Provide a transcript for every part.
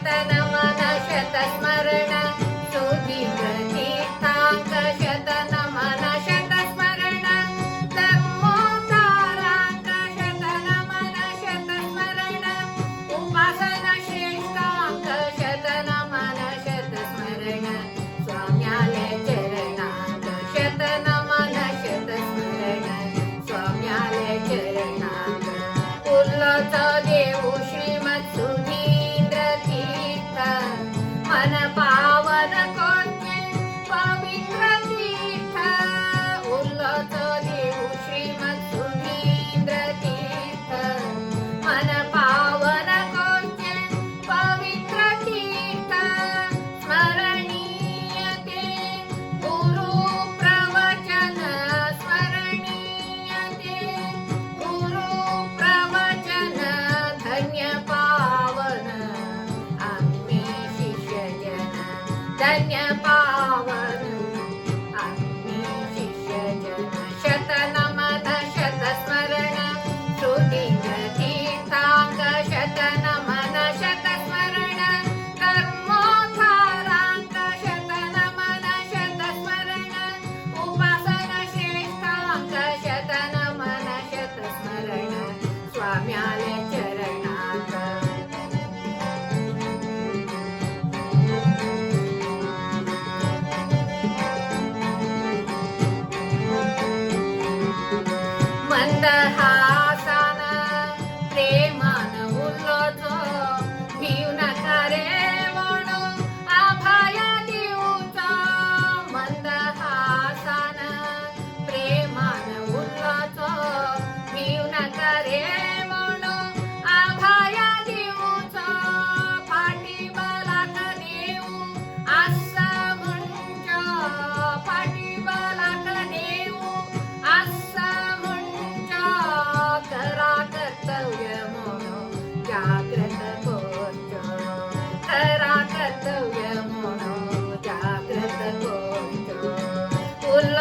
Teta na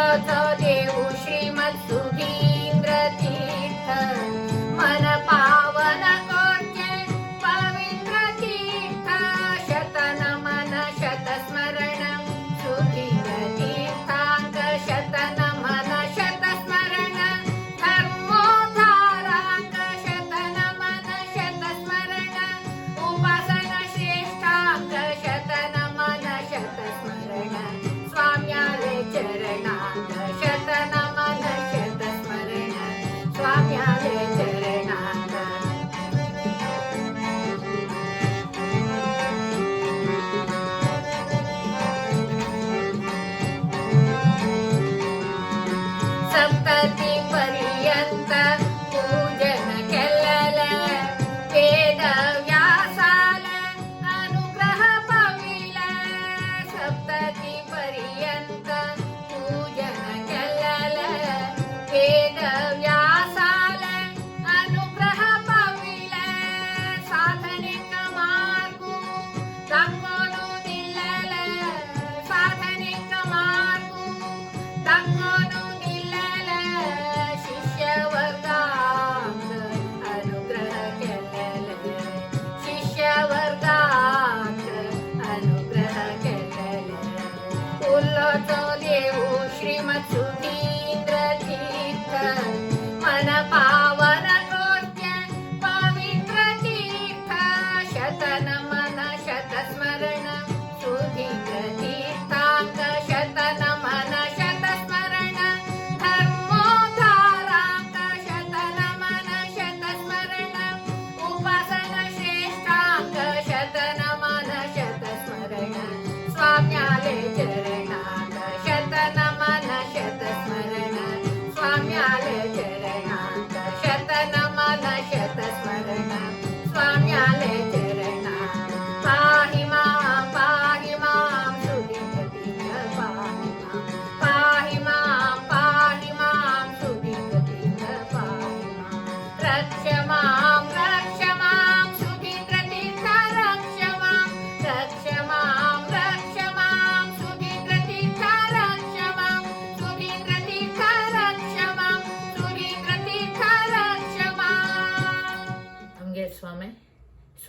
उल्लच देऊ cream too.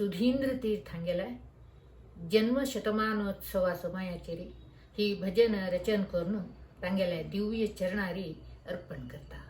Sudhindra तीर्थ गेलाय जन्मशतमानोत्सवा समयाचेरी ही भजन रचन करून तांगेला दिव्य चरणारी अर्पण करता